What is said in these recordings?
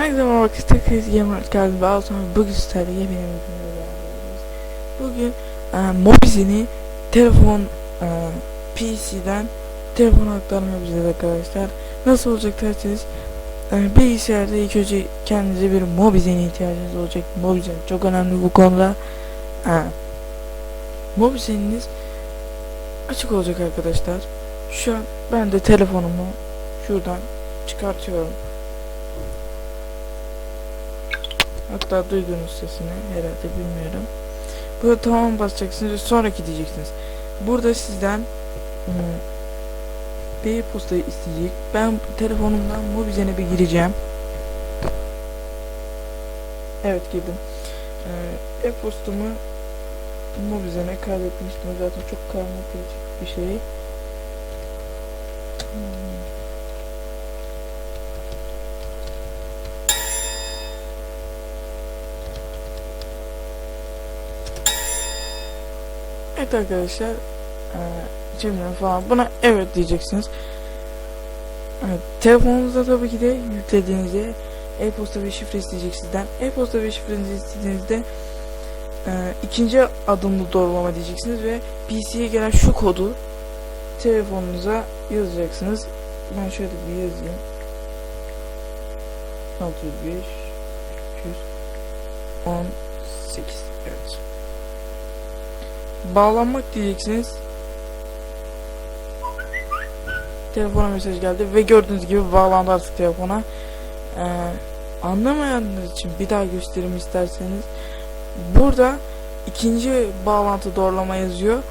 Merhaba arkadaşlar, Kriz Gamer sonra bugün sizlerle yeni bir. Bugün e, Mobizen'i telefon e, PC'den telefona aktarma yapacağız arkadaşlar. Nasıl olacak derseniz e, bilgisayarda ilk önce kendinize bir Mobizen'e ihtiyacınız olacak. Mobizen çok önemli bu konuda. E, Mobizen'iniz açık olacak arkadaşlar. Şu an ben de telefonumu şuradan çıkartıyorum. Hatta duyduğunuz sesini herhalde bilmiyorum. Burada tamam basacaksınız ve sonraki diyeceksiniz. Burada sizden ım, bir e-postayı isteyecek. Ben telefonumdan Mobizen'e bir gireceğim. Evet girdim. Ee, e-postumu Mobizen'e kaydetmiştim. Zaten çok karmaşık bir şey. Hmm. Evet arkadaşlar Cemile falan buna evet diyeceksiniz. Evet, telefonunuzda tabii ki de yüklediğinizde e-posta ve şifre isteyecek sizden. E-posta ve şifrenizi istediğinizde eee, ikinci adımlı doğrulama diyeceksiniz ve PC'ye gelen şu kodu telefonunuza yazacaksınız. Ben şöyle bir yazayım. 605 318 evet. Bağlanmak diyeceksiniz. Telefona mesaj geldi ve gördüğünüz gibi bağlandı artık telefona. Ee, anlamayanlar için bir daha göstereyim isterseniz. Burada ikinci bağlantı doğrulama yazıyor.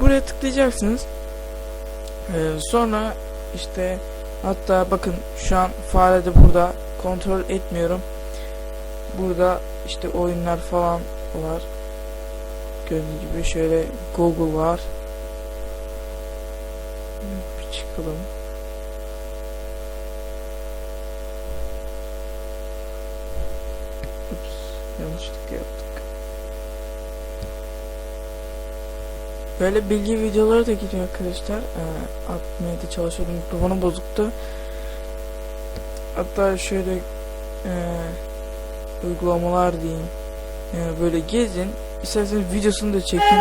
Buraya tıklayacaksınız. Ee, sonra işte hatta bakın şu an fare de burada kontrol etmiyorum. Burada işte oyunlar falan var. Gördüğünüz gibi şöyle Google var. Bir çıkalım. Ups, yanlışlık yaptık. Böyle bilgi videoları da gidiyor arkadaşlar. Ee, atmaya da çalışıyordum. Mikrofonum bozuktu. Hatta şöyle e, uygulamalar diyeyim. Yani böyle gezin. İsterseniz videosunu da çekin.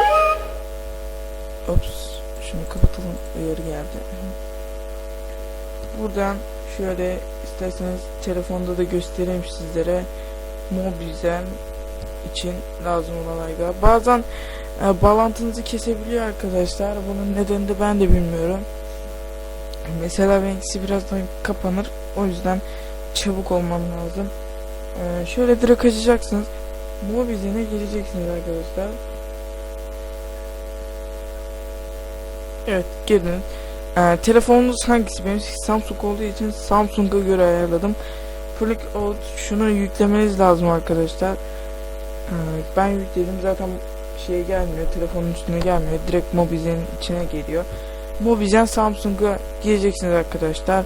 Ops. Şunu kapatalım. Uyarı geldi. Buradan şöyle isterseniz telefonda da göstereyim sizlere. Mobizen için lazım olan ayga. Bazen e, bağlantınızı kesebiliyor arkadaşlar. Bunun nedeni de ben de bilmiyorum. Mesela benimkisi birazdan kapanır. O yüzden çabuk olmam lazım. E, şöyle direkt açacaksınız. Mobizen'e gireceksiniz arkadaşlar. Evet girdiniz. Ee, telefonunuz hangisi? Benim Samsung olduğu için Samsung'a göre ayarladım. Flick Out şunu yüklemeniz lazım arkadaşlar. Ee, ben yükledim zaten şeye gelmiyor. Telefonun üstüne gelmiyor. Direkt Mobizen'in içine geliyor. Mobizen Samsung'a gireceksiniz arkadaşlar.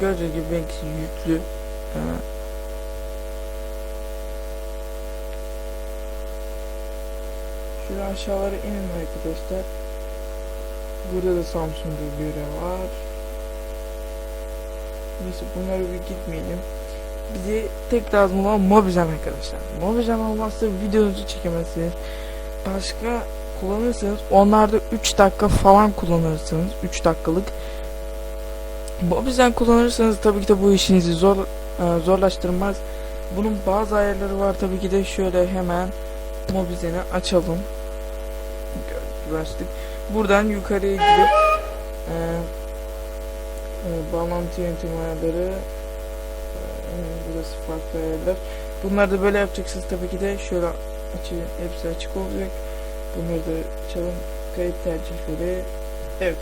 Gördüğünüz gibi benimkisi yüklü. Ee, Şöyle aşağılara inin arkadaşlar. Burada da Samsung'a göre var. Neyse bunları bir gitmeyelim. Bize tek lazım olan Mobizen arkadaşlar. Mobizen olmazsa videonuzu çekemezsiniz. Başka kullanırsanız onlarda 3 dakika falan kullanırsınız. 3 dakikalık. Mobizen kullanırsanız tabii ki de bu işinizi zor e, zorlaştırmaz. Bunun bazı ayarları var tabii ki de şöyle hemen Mobizen'i açalım. Açtık. Buradan yukarıya gidip e, e, bağlantı yönetim ayarları e, burası farklı ayarlar. Bunları da böyle yapacaksınız tabii ki de şöyle açı, hepsi açık olacak. Bunları da açalım. Kayıt tercihleri. Evet.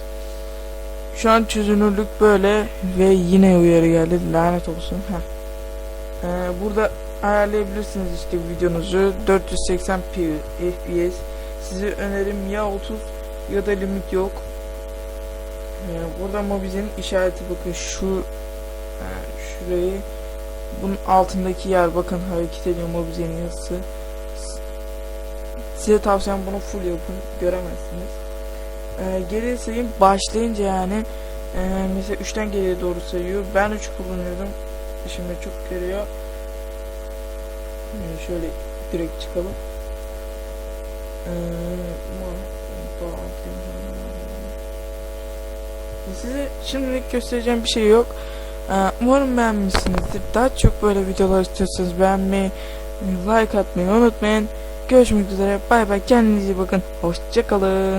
Şu an çözünürlük böyle ve yine uyarı geldi. Lanet olsun. Heh. Ee, burada ayarlayabilirsiniz işte videonuzu 480p fps size önerim ya 30 ya da limit yok ee, burada Mobizen'in işareti bakın şu e, şurayı bunun altındaki yer bakın hareket ediyor Mobizen'in yazısı size tavsiyem bunu full yapın göremezsiniz ee, geri sayayım başlayınca yani e, mesela 3'ten geriye doğru sayıyor ben 3 kullanıyorum işime çok yarıyor. Ee, Şöyle direkt çıkalım. Size şimdilik göstereceğim bir şey yok. Ee, umarım beğenmişsinizdir. Daha çok böyle videolar istiyorsanız beğenmeyi, like atmayı unutmayın. Görüşmek üzere. Bay bay. Kendinize iyi bakın. Hoşçakalın.